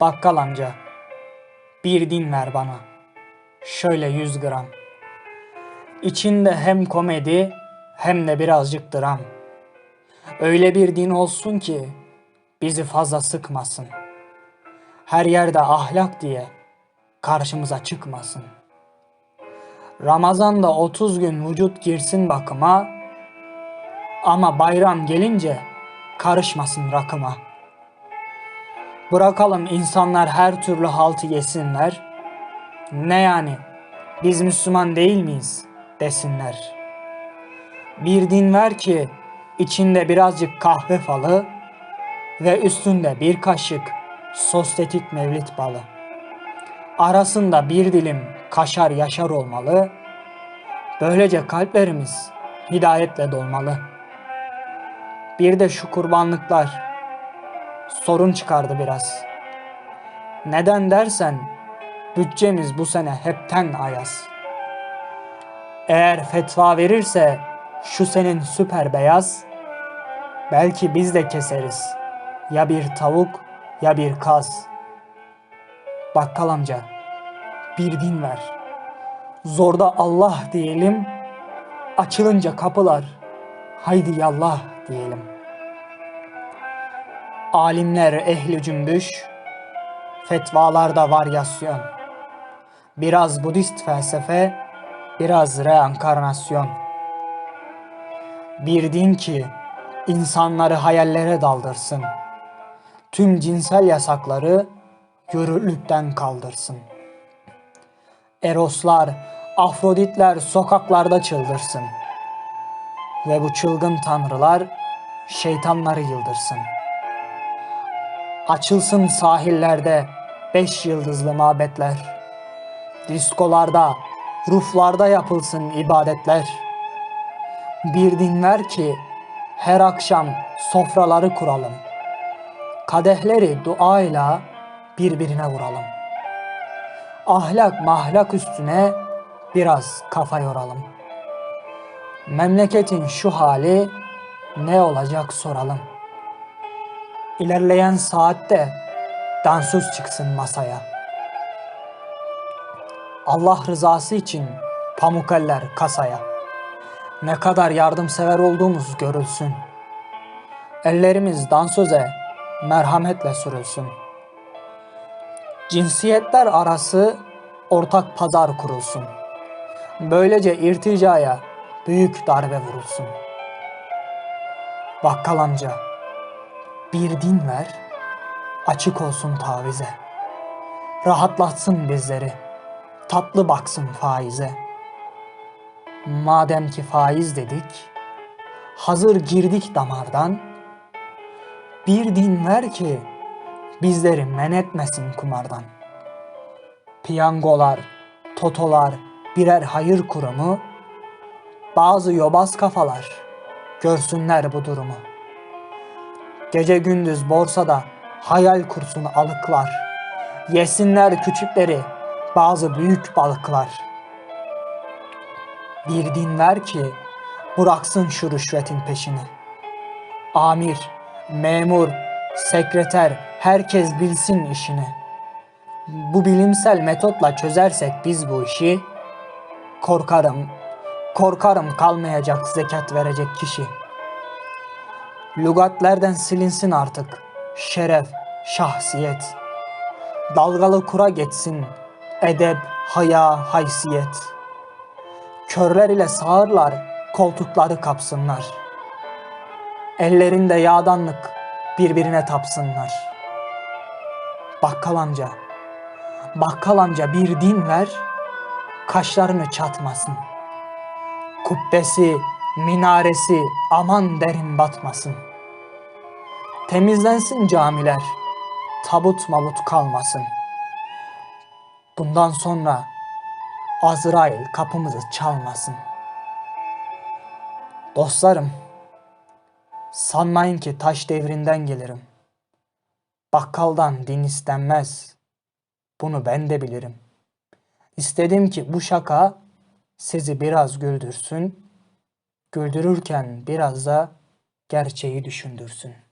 Bakkal amca, bir din ver bana. Şöyle 100 gram. İçinde hem komedi hem de birazcık dram. Öyle bir din olsun ki bizi fazla sıkmasın. Her yerde ahlak diye karşımıza çıkmasın. Ramazan'da 30 gün vücut girsin bakıma ama bayram gelince karışmasın rakıma. Bırakalım insanlar her türlü haltı yesinler. Ne yani biz Müslüman değil miyiz desinler. Bir din ver ki içinde birazcık kahve falı ve üstünde bir kaşık sosyetik mevlit balı. Arasında bir dilim kaşar yaşar olmalı. Böylece kalplerimiz hidayetle dolmalı. Bir de şu kurbanlıklar sorun çıkardı biraz. Neden dersen bütçemiz bu sene hepten ayaz. Eğer fetva verirse şu senin süper beyaz belki biz de keseriz. Ya bir tavuk ya bir kaz. Bakkal amca bir din ver. Zorda Allah diyelim. Açılınca kapılar haydi yallah diyelim. Alimler ehli cümbüş, fetvalarda varyasyon. Biraz Budist felsefe, biraz reenkarnasyon. Bir din ki insanları hayallere daldırsın. Tüm cinsel yasakları yürürlükten kaldırsın. Eroslar, Afroditler sokaklarda çıldırsın. Ve bu çılgın tanrılar şeytanları yıldırsın. Açılsın sahillerde beş yıldızlı mabetler. Diskolarda, ruflarda yapılsın ibadetler. Bir din ver ki her akşam sofraları kuralım. Kadehleri duayla birbirine vuralım. Ahlak mahlak üstüne biraz kafa yoralım. Memleketin şu hali ne olacak soralım. İlerleyen saatte dansöz çıksın masaya. Allah rızası için pamuk eller kasaya. Ne kadar yardımsever olduğumuz görülsün. Ellerimiz dansöze merhametle sürülsün. Cinsiyetler arası ortak pazar kurulsun. Böylece irticaya büyük darbe vurulsun. Bakkal amca, bir din ver, açık olsun tavize. Rahatlatsın bizleri, tatlı baksın faize. Madem ki faiz dedik, hazır girdik damardan, bir din ver ki bizleri men etmesin kumardan. Piyangolar, totolar birer hayır kurumu, bazı yobaz kafalar görsünler bu durumu. Gece gündüz borsada hayal kursun alıklar, yesinler küçükleri bazı büyük balıklar. Bir din ver ki bıraksın şu rüşvetin peşini. Amir, memur, sekreter herkes bilsin işini. Bu bilimsel metotla çözersek biz bu işi korkarım, korkarım kalmayacak zekat verecek kişi. Lügatlerden silinsin artık şeref, şahsiyet. Dalgalı kura geçsin edep, haya, haysiyet. Körler ile sağırlar koltukları kapsınlar. Ellerinde yağdanlık birbirine tapsınlar. Bakkal amca, bakkal amca bir din ver, kaşlarını çatmasın. Kubbesi, minaresi aman derin batmasın. Temizlensin camiler, tabut mabut kalmasın. Bundan sonra Azrail kapımızı çalmasın. Dostlarım, sanmayın ki taş devrinden gelirim. Bakkaldan din istenmez. Bunu ben de bilirim. İstedim ki bu şaka sizi biraz güldürsün, güldürürken biraz da gerçeği düşündürsün.